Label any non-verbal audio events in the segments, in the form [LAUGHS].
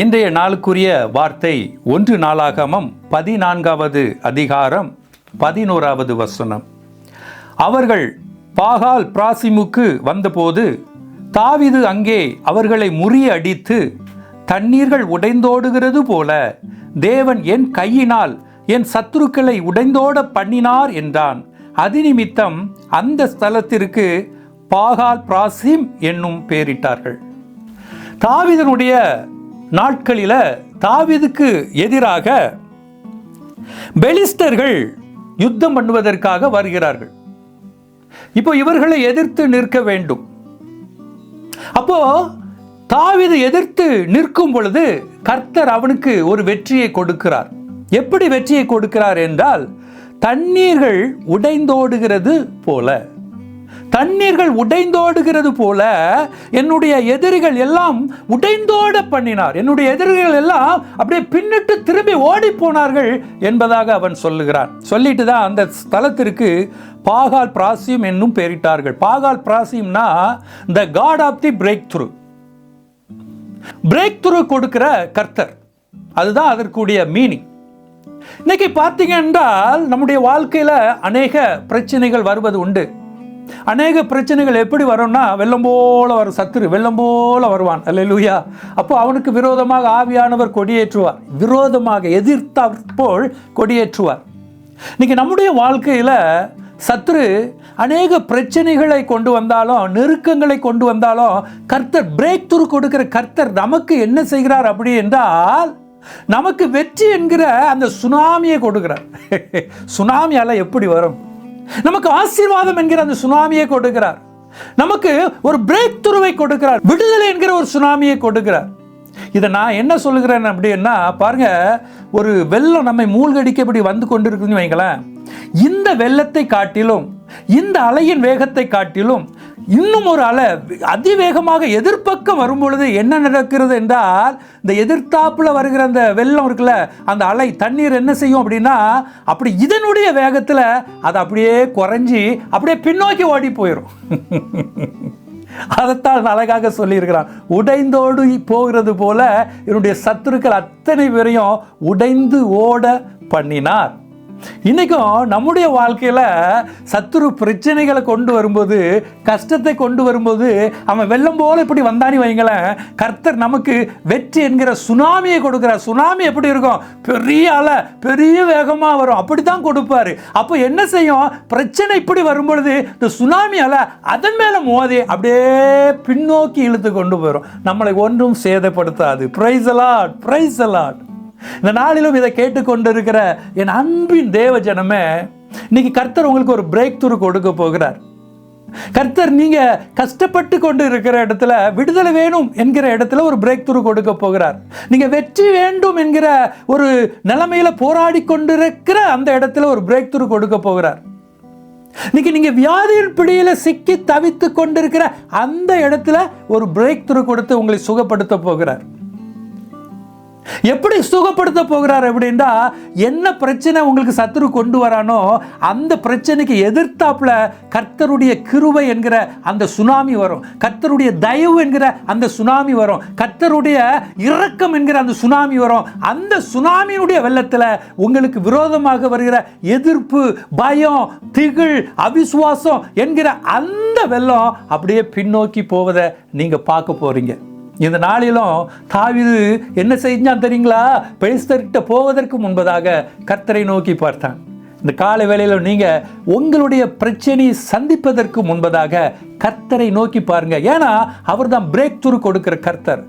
இன்றைய நாளுக்குரிய வார்த்தை ஒன்று நாளாகமம் பதினான்காவது அதிகாரம் பதினோராவது வசனம். அவர்கள் பாகால் பிராசிமுக்கு வந்தபோது தாவிது அங்கே அவர்களை முறியடித்து தண்ணீர்கள் உடைந்தோடுகிறது போல தேவன் என் கையினால் என் சத்துருக்களை உடைந்தோட பண்ணினார் என்றான். அதிநிமித்தம் அந்த ஸ்தலத்திற்கு பாகால் பிராசிம் என்னும் பெயரிட்டார்கள். தாவிதனுடைய நாட்களில் தாவிதுக்கு எதிராக பெலிஸ்டர்கள் யுத்தம் பண்ணுவதற்காக வருகிறார்கள். இப்போ இவர்களை எதிர்த்து நிற்க வேண்டும். அப்போ தாவிது எதிர்த்து நிற்கும் பொழுது கர்த்தர் அவனுக்கு ஒரு வெற்றியை கொடுக்கிறார். எப்படி வெற்றியை கொடுக்கிறார் என்றால் தண்ணீர்கள் உடைந்தோடுகிறது போல. தண்ணீர்கள் உடைந்தோடுகிறது போல என்னுடைய எதிரிகள் எல்லாம் உடைந்தோட பண்ணினார். என்னுடைய எதிரிகள் எல்லாம் அப்படியே பின்னிட்டு திரும்பி ஓடி போனார்கள் என்பதாக அவன் சொல்லுகிறான். சொல்லிட்டு தான் அந்த ஸ்தலத்திற்கு பாகால் பிராசியம் என்னும் பெயரிட்டார்கள். Baal பிராசியம்னா the God of the break through break through கொடுக்கிற கர்த்தர். அதுதான் அதற்குடைய மீனிங் இன்னைக்கு பார்த்தீங்க என்றால் நம்முடைய வாழ்க்கையில் அநேக பிரச்சனைகள் வருவது உண்டு. அநேக பிரச்சனைகள் எப்படி வரும்னா வெள்ளம் போல வரும் சத்துரு வெள்ளம் போல வருவான். அல்லேலூயா. அப்போ அவனுக்கு விரோதமாக ஆவியானவர் கொடியேற்றுவார். விரோதமாக எதிர்த்தாற் போல் கொடியேற்றுவார். இன்னைக்கு நம்முடைய வாழ்க்கையில் சத்துரு அநேக பிரச்சனைகளை கொண்டு வந்தாலும் நெருக்கங்களை கொண்டு வந்தாலும் கர்த்தர் பிரேக் துரு கொடுக்கிற கர்த்தர் நமக்கு என்ன செய்கிறார் அப்படி என்றால் நமக்கு வெற்றி என்கிற அந்த சுனாமியை கொடுக்கிறார். [LAUGHS] சுனாமியால் எப்படி வரும்? நமக்கு ஆசீர்வாதம் என்கிற அந்த சுனாமியை கொடுக்கிறார். நமக்கு ஒரு பிரேக் துருவை கொடுக்கிறார். விடுதலை என்கிற ஒரு சுனாமியை கொடுக்கிறார். இதை நான் என்ன சொல்லுகிறேன் அப்படின்னா பாருங்க ஒரு வெள்ளம் நம்மை மூழ்கடிக்க இப்படி வந்து கொண்டிருக்குன்னு வைங்களேன். இந்த வெள்ளத்தை காட்டிலும் இந்த அலையின் வேகத்தை காட்டிலும் இன்னும் ஒரு அலை அதிவேகமாக எதிர்ப்பக்கம் வரும்பொழுது என்ன நடக்கிறது என்றால் இந்த எதிர்த்தாப்பில் வருகிற அந்த வெள்ளம் இருக்குல்ல அந்த அலை தண்ணீர் என்ன செய்யும் அப்படின்னா அப்படி இதனுடைய வேகத்தில் அது அப்படியே குறைஞ்சி அப்படியே பின்னோக்கி ஓடி போயிடும் அதைத்தான் அழகாக சொல்லியிருக்கிறான். உடைந்தோடு போகிறது போல என்னுடைய சத்துருக்கள் அத்தனை பேரையும் உடைந்து ஓட பண்ணினார். இன்றைக்கும் நம்முடைய வாழ்க்கையில் சத்துரு பிரச்சனைகளை கொண்டு வரும்போது கஷ்டத்தை கொண்டு வரும்போது அவன் வெள்ளம் போல் இப்படி வந்தானி வைங்களேன் கர்த்தர் நமக்கு வெற்றி என்கிற சுனாமியை கொடுக்குற சுனாமி எப்படி இருக்கும்? பெரிய அலை பெரிய வேகமாக வரும். அப்படி தான் கொடுப்பாரு. அப்போ என்ன செய்யும்? பிரச்சனை இப்படி வரும்பொழுது இந்த சுனாமி அலை அதன் மேலே மோதி அப்படியே பின்னோக்கி இழுத்து கொண்டு போயிடும் நம்மளை ஒன்றும் சேதப்படுத்தாது. ப்ரைஸ் அலாட் ப்ரைஸ் அலாட் இந்த நாளிலும் இதை கேட்டுக்கொண்டிருக்கிற என் அன்பின் தேவ ஜனமே இன்னைக்கு கர்த்தர் உங்களுக்கு ஒரு பிரேக் துரு கொடுக்க போகிறார். கர்த்தர் நீங்க கஷ்டப்பட்டு கொண்டு இருக்கிற இடத்துல விடுதலை வேணும் என்கிற இடத்துல ஒரு பிரேக் துரு கொடுக்க போகிறார். நீங்க வெற்றி வேண்டும் என்கிற ஒரு நிலைமையில போராடி கொண்டிருக்கிற அந்த இடத்துல ஒரு பிரேக் துரு கொடுக்க போகிறார். இன்னைக்கு நீங்க வியாதியின் பிடியில சிக்கி தவித்து கொண்டிருக்கிற அந்த இடத்துல ஒரு பிரேக் துரு கொடுத்து உங்களை சுகப்படுத்த போகிறார். எப்படி சுகப்படுத்த போகிறார் அப்படின்னா என்ன பிரச்சனை உங்களுக்கு சத்துரு கொண்டு வரானோ அந்த பிரச்சனைக்கு எதிர்த்தாப்புல கர்த்தருடைய கிருவை என்கிற அந்த சுனாமி வரும். கர்த்தருடைய தயவு என்கிற அந்த சுனாமி வரும். கர்த்தருடைய இரக்கம் என்கிற அந்த சுனாமி வரும். அந்த சுனாமியினுடைய வெள்ளத்தில் உங்களுக்கு விரோதமாக வருகிற எதிர்ப்பு பயம் திகிழ் அவிசுவாசம் என்கிற அந்த வெள்ளம் அப்படியே பின்னோக்கி போவதை நீங்கள் பார்க்க போறீங்க. இந்த நாளிலும் தாவிது என்ன செஞ்சான் தெரியுங்களா? பெலிஸ்தர்கிட்ட போவதற்கு முன்பதாக கர்த்தரை நோக்கி பார்த்தான். இந்த காலை வேளையில் நீங்கள் உங்களுடைய பிரச்சனையை சந்திப்பதற்கு முன்பதாக கர்த்தரை நோக்கி பாருங்கள் ஏன்னா அவர் தான் பிரேக் துரு கொடுக்கிற கர்த்தர்.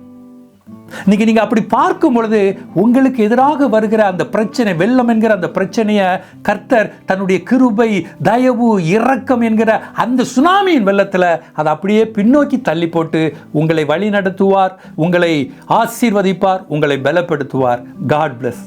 இன்னைக்கு நீங்கள் அப்படி பார்க்கும் பொழுது உங்களுக்கு எதிராக வருகிற அந்த பிரச்சனை வெள்ளம் என்கிற அந்த பிரச்சனையை கர்த்தர் தன்னுடைய கிருபை தயவு இரக்கம் என்கிற அந்த சுனாமியின் வெள்ளத்தில் அதை அப்படியே பின்னோக்கி தள்ளி போட்டு உங்களை வழி நடத்துவார் உங்களை ஆசீர்வதிப்பார் உங்களை பலப்படுத்துவார். God plus